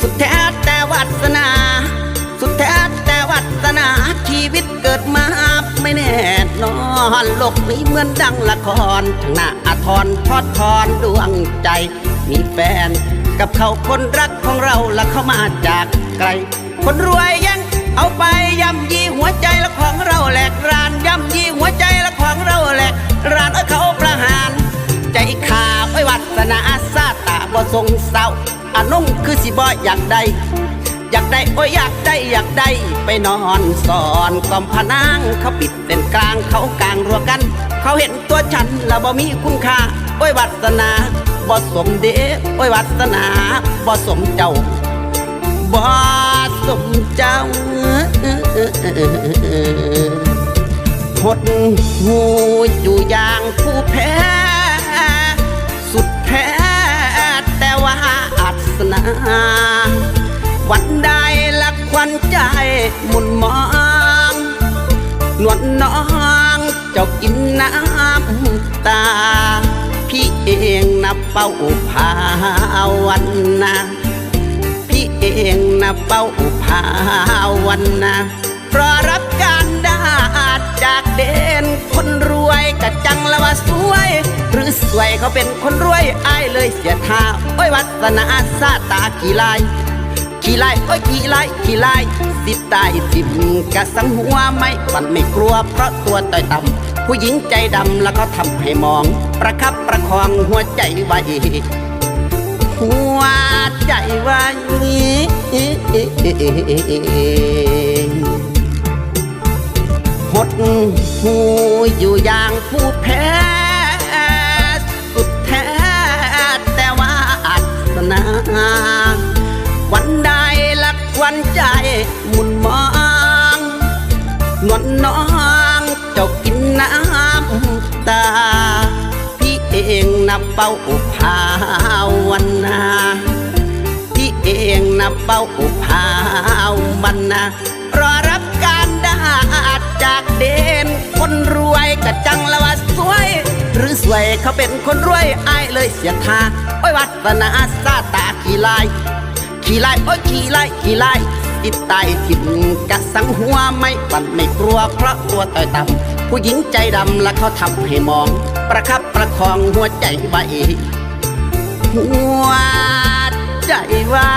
สุดแท้แต่วัสนา สุดแท้แต่วัสนา ชีวิตเกิดมาไม่แน่นอนโลกนี้เหมือนดังละครทางหน้าอทรทอดทอนดวงใจ มีแฟน กับเขาคนรักของเราและเขามาจากไกล คนรวยยังเอาไปย่ำยีหัวใจละของเราแหลกรานย่ำยีหัวใจละของเราแหลกรานเอาเขาประหาร ใจขาดไว้วัสนาซาตาบ่ทรงเศร้า อานุ่งคือสิบ่อยากได้อยากได้โอ้ยอยากได้อยากได้ ไปนอนสอนกอมพนางเขาปิดเป็นกลางเขากลางรัวกัน เขาเห็นตัวฉันแล้วบ่มีคุณค่าโอ้ยวัสนาบ่สมเดชโอ้ยวัสนาบ่สมเจ้าบ่สมเจ้าหดหูอยู่อย่างผู้แพ้ มุนมองนวลน้องเจ้ากินน้ำตา พี่เองนะเป้าพาวันนาพี่เองนะเป้าพาวันนาเพราะรับการดาดจากเด่นคนรวยกะจังละว่าสวย หรือสวยเขาเป็นคนรวยอายเลยเสียท่าโอ้ยวัสนาซาตากี่ลาย ขี่ไล่โอ้ยขี่ไล่ขี่ไล่สิตายสิมกะสังหัวไม่หวันไม่กลัวเพราะตัวต่อยต่ำผู้หญิงใจดำแล้วก็ทำให้มอง ประคับประคองหัวใจไว้หัวใจไว้หดหูอยู่อย่างผู้แพ้ นับเป้าภาวันนาพี่เองนับเป้าภาวันนารอรับการดาดจากเด่นคนรวยกะจังละว่าสวย หรือสวยเขาเป็นคนรวยอายเลยเสียท่าโอ้ยวัฒนาซาตากี่ลายขี่ไล่โอ้ยขี่ไล่ขี่ไล่ติดตายทิมกะสังหัวไม่หวันไม่กลัวเพราะตัวต่อยต่ำ ผู้หญิงใจดำและเขาทำให้มอง ประคับประคองหัวใจไว้หัวใจไว้